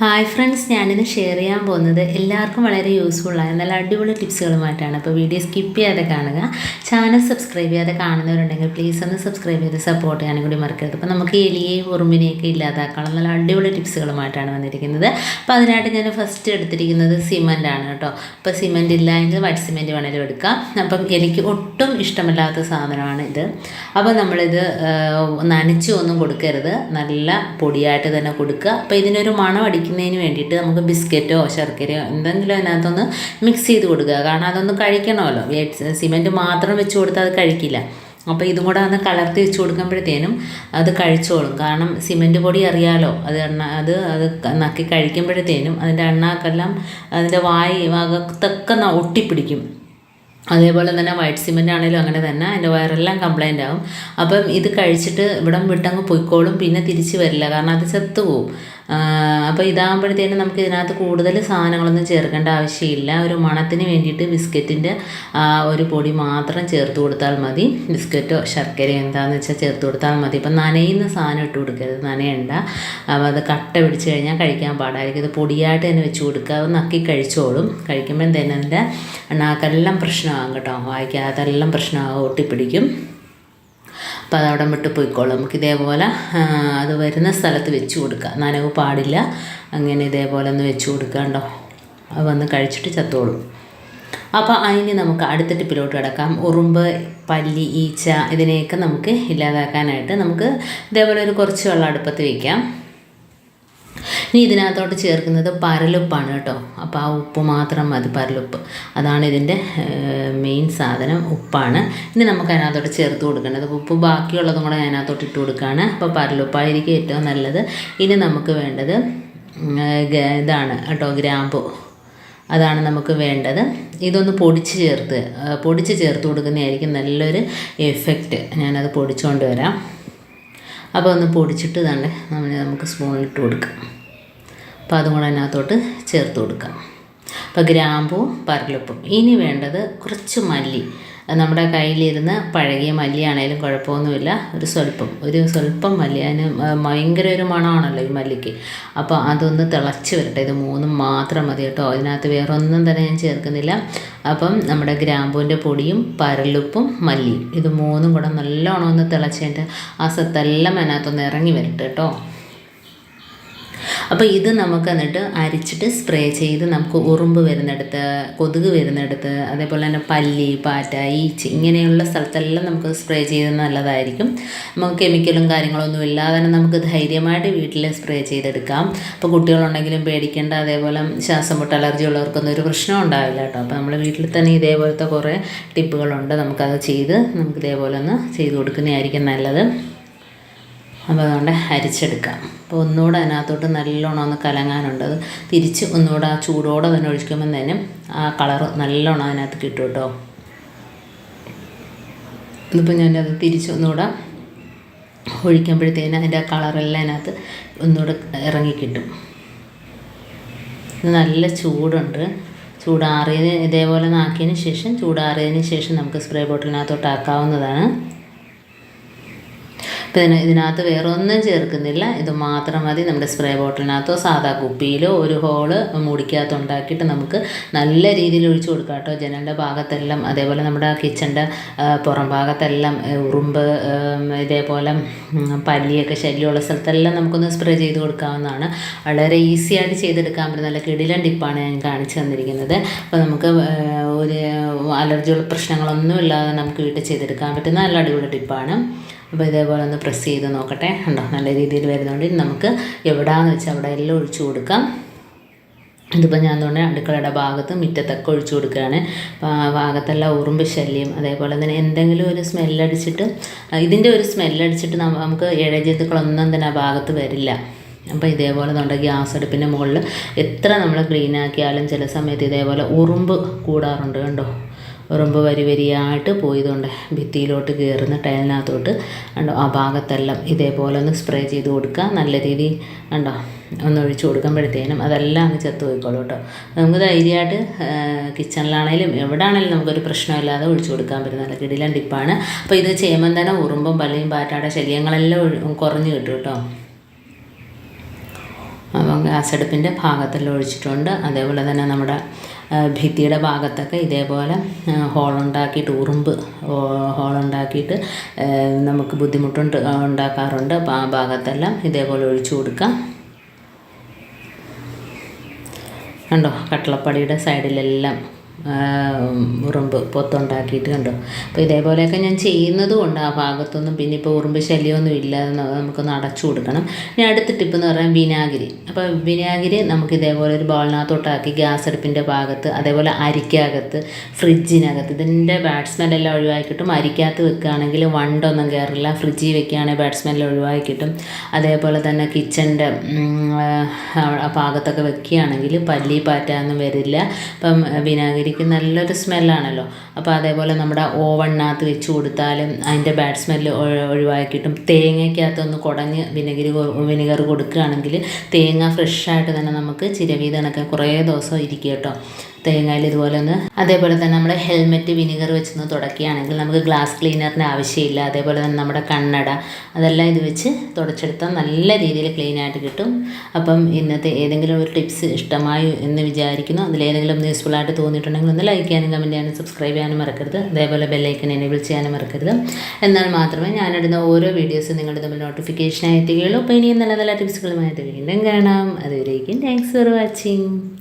Hi friends ഞാനിന്ന് share ചെയ്യാൻ പോകുന്നത് എല്ലാവർക്കും വളരെ യൂസ്ഫുള്ളായ നല്ല അടിപൊളി ടിപ്സുകളുമായിട്ടാണ് അപ്പോൾ വീഡിയോ സ്കിപ്പ് ചെയ്യാതെ കാണുക. ചാനൽ സബ്സ്ക്രൈബ് ചെയ്യാതെ കാണുന്നവരുണ്ടെങ്കിൽ പ്ലീസ് ഒന്ന് സബ്സ്ക്രൈബ് ചെയ്ത് സപ്പോർട്ട് ചെയ്യാനും കൂടി മറക്കരുത്. അപ്പോൾ നമുക്ക് എലിയെയും ഉറുമ്പിനെയൊക്കെ ഇല്ലാതാക്കാനുള്ള നല്ല അടിപൊളി ടിപ്സുകളുമായിട്ടാണ് വന്നിരിക്കുന്നത്. അപ്പോൾ അതിനായിട്ട് ഞാൻ ഫസ്റ്റ് എടുത്തിരിക്കുന്നത് സിമന്റ് ആണ് കേട്ടോ. അപ്പോൾ സിമന്റ് ഇല്ല എങ്കിൽ വൈറ്റ് സിമന്റ് വേണേലും എടുക്കാം. അപ്പം എലിക്ക് ഒട്ടും ഇഷ്ടമില്ലാത്ത സാധനമാണ് ഇത്. അപ്പോൾ നമ്മളിത് നനച്ചു ഒന്നും കൊടുക്കരുത്. നല്ല പൊടിയായിട്ട് തന്നെ കൊടുക്കുക. അപ്പോൾ ഇതിനൊരു മണം അടിക്കുന്നതിന് വേണ്ടിയിട്ട് നമുക്ക് ബിസ്ക്കറ്റോ ശർക്കരയോ എന്തെങ്കിലും അതിനകത്തൊന്ന് മിക്സ് ചെയ്ത് കൊടുക്കുക. കാരണം അതൊന്ന് കഴിക്കണമല്ലോ. സിമെന്റ് മാത്രം വെച്ച് കൊടുത്താൽ അത് കഴിക്കില്ല. അപ്പോൾ ഇതും കൂടെ ഒന്ന് കലർത്തി വെച്ച് കൊടുക്കുമ്പോഴത്തേനും അത് കഴിച്ചോളും. കാരണം സിമെന്റ് പൊടി അറിയാലോ. അത് എണ്ണ അത് അത് നക്കി കഴിക്കുമ്പോഴത്തേനും അതിന്റെ എണ്ണക്കെല്ലാം അതിന്റെ വായി ഭാഗത്തൊക്കെ ന- ഒട്ടിപ്പിടിക്കും. അതേപോലെ തന്നെ വൈറ്റ് സിമെന്റ് ആണെങ്കിലും അങ്ങനെ തന്നെ അതിന്റെ വയറെല്ലാം കംപ്ലൈന്റ് ആവും. അപ്പം ഇത് കഴിച്ചിട്ട് ഇവിടം വിട്ടങ്ങ് പൊയ്ക്കോളും. പിന്നെ തിരിച്ച് വരില്ല. കാരണം അത് ചത്തു പോവും അപ്പോൾ ഇതാകുമ്പോഴത്തേനും നമുക്ക് ഇതിനകത്ത് കൂടുതൽ സാധനങ്ങളൊന്നും ചേർക്കേണ്ട ആവശ്യമില്ല. ഒരു മണത്തിന് വേണ്ടിയിട്ട് ബിസ്ക്കറ്റിന്റെ ഒരു പൊടി മാത്രം ചേർത്ത് കൊടുത്താൽ മതി. ബിസ്ക്കറ്റോ ശർക്കരയോ എന്താണെന്ന് വെച്ചാൽ ചേർത്ത് കൊടുത്താൽ മതി. ഇപ്പം നനയുന്ന സാധനം ഇട്ട് കൊടുക്കരുത്. നനയണ്ട. അപ്പോൾ അത് കട്ട പിടിച്ച് കഴിഞ്ഞാൽ കഴിക്കാൻ പാടായിരിക്കും. ഇത് പൊടിയായിട്ട് തന്നെ വെച്ച് കൊടുക്കുക. അത് നക്കി കഴിച്ചോളും. കഴിക്കുമ്പോൾ തന്നെ അതിന്റെ എണ്ണാക്കെല്ലാം പ്രശ്നമാകും കേട്ടോ. വായിക്കാതെല്ലാം പ്രശ്നമാകും. ഒട്ടിപ്പിടിക്കും. അപ്പോൾ അതവിടെ വിട്ട് പോയിക്കോളും. നമുക്ക് ഇതേപോലെ അത് വരുന്ന സ്ഥലത്ത് വെച്ച് കൊടുക്കുക നനവ് പാടില്ല. അങ്ങനെ ഇതേപോലെ ഒന്ന് വെച്ച് കൊടുക്കാണ്ടോ കണ്ടോ? അത് വന്ന് കഴിച്ചിട്ട് ചത്തോളും. അപ്പോൾ അതിന് നമുക്ക് അടുത്ത ടിപ്പിലോട്ട് കിടക്കാം. ഉറുമ്പ് പല്ലി ഈച്ച ഇതിനെയൊക്കെ നമുക്ക് ഇല്ലാതാക്കാനായിട്ട് നമുക്ക് ഇതേപോലെ ഒരു കുറച്ച് വെള്ളം അടുപ്പത്ത് വയ്ക്കാം ഇനി ഇതിനകത്തോട്ട് ചേർക്കുന്നത് പരലുപ്പാണ് കേട്ടോ. അപ്പോൾ ആ ഉപ്പ് മാത്രം മതി പരലുപ്പ്. അതാണ് ഇതിന്റെ മെയിൻ സാധനം ഉപ്പാണ്. ഇനി നമുക്ക് അതിനകത്തോട്ട് ചേർത്ത് കൊടുക്കേണ്ടത് ഉപ്പ്. ബാക്കിയുള്ളതും കൂടെ അതിനകത്തോട്ട് ഇട്ട് കൊടുക്കുകയാണ് അപ്പോൾ പരലുപ്പായിരിക്കും ഏറ്റവും നല്ലത്. ഇനി നമുക്ക് വേണ്ടത് ഇതാണ് കേട്ടോ ഗ്രാമ്പു. അതാണ് നമുക്ക് വേണ്ടത്. ഇതൊന്ന് പൊടിച്ച് ചേർത്ത് പൊടിച്ച് ചേർത്ത് കൊടുക്കുന്നതായിരിക്കും നല്ലൊരു എഫക്റ്റ് ഞാനത് പൊടിച്ചുകൊണ്ട് വരാം. അപ്പോൾ ഒന്ന് പൊടിച്ചിട്ട് തന്നെ നമ്മൾ നമുക്ക് സ്പൂണിലിട്ട് കൊടുക്കാം. അപ്പോൾ അതും കൂടെ അതിനകത്തോട്ട് ചേർത്ത് കൊടുക്കാം. അപ്പോൾ ഗ്രാമ്പൂ പരലുപ്പും. ഇനി വേണ്ടത് കുറച്ച് മല്ലി. നമ്മുടെ കയ്യിലിരുന്ന് പഴകിയ മല്ലിയാണേലും കുഴപ്പമൊന്നുമില്ല. ഒരു സ്വല്പം ഒരു സ്വല്പം മല്ലി. അതിന് ഭയങ്കര ഒരു മണമാണല്ലോ ഈ മല്ലിക്ക്. അപ്പോൾ അതൊന്ന് തിളച്ച് വരട്ടെ. ഇത് മൂന്നും മാത്രം മതി കേട്ടോ. അതിനകത്ത് വേറെ ഒന്നും തന്നെ ഞാൻ ചേർക്കുന്നില്ല. അപ്പം നമ്മുടെ ഗ്രാമ്പൂവിന്റെ പൊടിയും പരലുപ്പും മല്ലിയും. ഇത് മൂന്നും കൂടെ നല്ലോണം ഒന്ന് തിളച്ചതിന്റെ ആ സത്തെല്ലാം അതിനകത്തൊന്ന് ഇറങ്ങി വരട്ടെ കേട്ടോ. അപ്പോൾ ഇത് നമുക്ക് എന്നിട്ട് അരിച്ചിട്ട് സ്പ്രേ ചെയ്ത് നമുക്ക് ഉറുമ്പ് വരുന്നിടത്ത് കൊതുക് വരുന്നിടത്ത് അതേപോലെ തന്നെ പല്ലി പാറ്റ ഈച്ച ഇങ്ങനെയുള്ള സ്ഥലത്തെല്ലാം നമുക്ക് സ്പ്രേ ചെയ്ത് നല്ലതായിരിക്കും. നമുക്ക് കെമിക്കലും കാര്യങ്ങളൊന്നും ഇല്ലാതെ തന്നെ നമുക്ക് ധൈര്യമായിട്ട് വീട്ടിൽ സ്പ്രേ ചെയ്തെടുക്കാം. അപ്പോൾ കുട്ടികളുണ്ടെങ്കിലും പേടിക്കേണ്ട അതേപോലെ ശ്വാസം മുട്ട അലർജി ഉള്ളവർക്കൊന്നും ഒരു പ്രശ്നം ഉണ്ടാവില്ല കേട്ടോ. അപ്പോൾ നമ്മൾ വീട്ടിൽ തന്നെ ഇതേപോലത്തെ കുറേ ടിപ്പുകളുണ്ട്. നമുക്കത് ചെയ്ത് നമുക്ക് ഇതേപോലെ ഒന്ന് ചെയ്ത് കൊടുക്കുന്നതായിരിക്കും നല്ലത്. അപ്പോൾ അതുകൊണ്ട് അരിച്ചെടുക്കാം. അപ്പോൾ ഒന്നുകൂടെ അതിനകത്തോട്ട് നല്ലോണം ഒന്ന് കലങ്ങാനുണ്ട്. അത് തിരിച്ച് ഒന്നുകൂടെ ആ ചൂടോടെ തന്നെ ഒഴിക്കുമ്പോൾ തന്നെ ആ കളറ് നല്ലോണം അതിനകത്ത് കിട്ടും കേട്ടോ. ഇതിപ്പോൾ ഞാനത് തിരിച്ച് ഒന്നുകൂടെ ഒഴിക്കുമ്പോഴത്തേന് അതിന്റെ ആ കളറെല്ലാം അതിനകത്ത് ഒന്നുകൂടെ ഇറങ്ങി കിട്ടും. ഇത് നല്ല ചൂടുണ്ട്. ചൂടാറിയതിന് ഇതേപോലെ നാക്കിയതിന് ശേഷം ചൂടാറിയതിന് ശേഷം നമുക്ക് സ്പ്രേ ബോട്ടിലിനകത്തോട്ട് ആക്കാവുന്നതാണ്. ഇതിന് ഇതിനകത്ത് വേറെ ഒന്നും ചേർക്കുന്നില്ല. ഇത് മാത്രം മതി. നമ്മുടെ സ്പ്രേ ബോട്ടിലിനകത്തോ സാധാ കുപ്പിയിലോ ഒരു ഹോൾ മുടിക്കകത്ത് ഉണ്ടാക്കിയിട്ട് നമുക്ക് നല്ല രീതിയിൽ ഒഴിച്ചു കൊടുക്കാം കേട്ടോ. ജനലിന്റെ ഭാഗത്തെല്ലാം അതേപോലെ നമ്മുടെ കിച്ചന്റെ പുറം ഭാഗത്തെല്ലാം ഉറുമ്പ് ഇതേപോലെ പല്ലിയൊക്കെ ശല്യമുള്ള സ്ഥലത്തെല്ലാം നമുക്കൊന്ന് സ്പ്രേ ചെയ്ത് കൊടുക്കാവുന്നതാണ്. വളരെ ഈസി ആയിട്ട് ചെയ്തെടുക്കാൻ പറ്റുന്ന നല്ല കിടിലൻ ടിപ്പാണ് ഞാൻ കാണിച്ചു തന്നിരിക്കുന്നത്. അപ്പോൾ നമുക്ക് ഒരു അലർജിയുള്ള പ്രശ്നങ്ങളൊന്നും ഇല്ലാതെ നമുക്ക് വീട്ടിൽ ചെയ്തെടുക്കാൻ പറ്റുന്ന നല്ല അടിപൊളി ടിപ്പാണ്. അപ്പോൾ ഇതേപോലെ ഒന്ന് പ്രസ് ചെയ്ത് നോക്കട്ടെ. ഉണ്ടോ നല്ല രീതിയിൽ വരുന്നുണ്ട് നമുക്ക് എവിടെയാണെന്ന് വെച്ചാൽ അവിടെ എല്ലാം ഒഴിച്ചു കൊടുക്കാം. ഇതിപ്പോൾ ഞാൻ തോന്നുന്നത് അടുക്കളയുടെ ഭാഗത്ത് മുറ്റത്തൊക്കെ ഒഴിച്ചു കൊടുക്കുകയാണ്. ഭാഗത്തെല്ലാം ഉറുമ്പ് ശല്യം അതേപോലെ തന്നെ എന്തെങ്കിലും ഒരു സ്മെല്ലടിച്ചിട്ട് ഇതിന്റെ ഒരു സ്മെല്ലടിച്ചിട്ട് നമുക്ക് ഇഴജന്തുക്കളൊന്നും തന്നെ ആ ഭാഗത്ത് വരില്ല. അപ്പോൾ ഇതേപോലെ നമ്മുടെ ഗ്യാസ് അടുപ്പിന്റെ മുകളിൽ എത്ര നമ്മൾ ക്ലീൻ ആക്കിയാലും ചില സമയത്ത് ഇതേപോലെ ഉറുമ്പ് കൂടാറുണ്ട്. കണ്ടോ? ഉറുമ്പ് വരി വരിയായിട്ട് പോയതുകൊണ്ട് ഭിത്തിയിലോട്ട് കയറുന്ന ടൈലിനകത്തോട്ട് ഉണ്ടോ ആ ഭാഗത്തെല്ലാം ഇതേപോലെ ഒന്ന് സ്പ്രേ ചെയ്ത് കൊടുക്കുക. നല്ല രീതിയിൽ ഉണ്ടോ ഒന്ന് ഒഴിച്ചു കൊടുക്കുമ്പോഴത്തേനും അതെല്ലാം അങ്ങ് ചത്തു പോയിക്കോളും കേട്ടോ. നമുക്ക് ധൈര്യമായിട്ട് കിച്ചണിലാണേലും എവിടെ ആണെങ്കിലും നമുക്കൊരു പ്രശ്നമില്ലാതെ ഒഴിച്ചു കൊടുക്കാൻ പറ്റും. നല്ല കിടിലൻ ടിപ്പാണ്. അപ്പോൾ ഇത് ചെയ്യുമ്പം തന്നെ ഉറുമ്പും പല്ലിയും പാറ്റാടെ ശല്യങ്ങളെല്ലാം കുറഞ്ഞു കിട്ടും കേട്ടോ. അപ്പം ഗ്യാസ് അടുപ്പിന്റെ ഭാഗത്തെല്ലാം ഒഴിച്ചിട്ടുണ്ട്. അതേപോലെ തന്നെ നമ്മുടെ ഭിത്തിയുടെ ഭാഗത്തൊക്കെ ഇതേപോലെ ഹോളുണ്ടാക്കിയിട്ട് ഉറുമ്പ് ഹോളുണ്ടാക്കിയിട്ട് നമുക്ക് ബുദ്ധിമുട്ടുണ്ട് ഉണ്ടാക്കാറുണ്ട്. അപ്പോൾ ആ ഭാഗത്തെല്ലാം ഇതേപോലെ ഒഴിച്ചു കൊടുക്കാം. കണ്ടോ? കട്ടളപ്പടിയുടെ സൈഡിലെല്ലാം ഉറുമ്പ് പൊത്തുണ്ടാക്കിയിട്ട് കണ്ടോ? അപ്പോൾ ഇതേപോലെയൊക്കെ ഞാൻ ചെയ്യുന്നത് കൊണ്ട് ആ ഭാഗത്തൊന്നും പിന്നെ ഇപ്പോൾ ഉറുമ്പ് ശല്യമൊന്നും ഇല്ല നമുക്കൊന്ന് അടച്ചു കൊടുക്കണം. ഇനി അടുത്ത ടിപ്പ് എന്ന് പറയാൻ വിനാഗിരി. അപ്പോൾ വിനാഗിരി നമുക്ക് ഇതേപോലെ ഒരു ബോളിനകത്തോട്ടാക്കി ഗ്യാസ് അടുപ്പിന്റെ ഭാഗത്ത് അതേപോലെ അരിക്കകത്ത് ഫ്രിഡ്ജിനകത്ത് ഇതിന്റെ ബാഡ് സ്മെല്ലെല്ലാം ഒഴിവാക്കി കിട്ടും അരിക്കകത്ത് വെക്കുകയാണെങ്കിൽ വണ്ടൊന്നും കയറില്ല ഫ്രിഡ്ജിൽ വെക്കുകയാണെങ്കിൽ ബാഡ് ഒഴിവാക്കി കിട്ടും അതേപോലെ തന്നെ കിച്ചന്റെ ഭാഗത്തൊക്കെ വെക്കുകയാണെങ്കിൽ പല്ലി പാറ്റാന്നും വരില്ല. അപ്പം വിനാഗിരിക്ക് നല്ലൊരു സ്മെല്ലാണല്ലോ അപ്പോൾ അതേപോലെ നമ്മുടെ ഓവണിനകത്ത് വെച്ച് കൊടുത്താലും അതിന്റെ ബാഡ് സ്മെല്ല് ഒഴിവാക്കിയിട്ടും തേങ്ങയ്ക്കകത്തൊന്ന് കുടഞ്ഞ് വിനഗിര് വിനെഗർ കൊടുക്കുകയാണെങ്കിൽ തേങ്ങ ഫ്രഷായിട്ട് തന്നെ നമുക്ക് ചിരവീതണക്കെ കുറേ ദിവസം ഇരിക്കും കേട്ടോ. തേങ്ങയിൽ ഇതുപോലെ ഒന്ന് അതേപോലെ തന്നെ നമ്മുടെ ഹെൽമെറ്റ് വിനിഗർ വെച്ചൊന്ന് തുടക്കുകയാണെങ്കിൽ നമുക്ക് ഗ്ലാസ് ക്ലീനറിന്റെ ആവശ്യമില്ല. അതേപോലെ തന്നെ നമ്മുടെ കണ്ണട അതെല്ലാം ഇത് വെച്ച് തുടച്ചെടുത്താൽ നല്ല രീതിയിൽ ക്ലീൻ ആയിട്ട് കിട്ടും. അപ്പം ഇന്നത്തെ ഏതെങ്കിലും ഒരു ടിപ്സ് ഇഷ്ടമായി എന്ന് വിചാരിക്കുന്നു. അതിലേതെങ്കിലും യൂസ്ഫുൾ ആയിട്ട് തോന്നിയിട്ടുണ്ടെങ്കിൽ ഒന്ന് ലൈക്ക് ചെയ്യാനും കമന്റ് ചെയ്യാനും സബ്സ്ക്രൈബ് ചെയ്യാനും മറക്കരുത്. അതേപോലെ ബെല്ലൈക്കൻ എനേബിൾ ചെയ്യാനും മറക്കരുത്. എന്നാൽ മാത്രമേ ഞാനിടുന്ന ഓരോ വീഡിയോസും നിങ്ങളുടെ തമ്മിൽ നോട്ടിഫിക്കേഷനായി എത്തുകയുള്ളൂ. അപ്പോൾ ഇനിയും നല്ല നല്ല ടിപ്സുകളുമായിട്ട് വീണ്ടും കാണാം. അതുവരേക്കും താങ്ക്സ് ഫോർ വാച്ചിങ്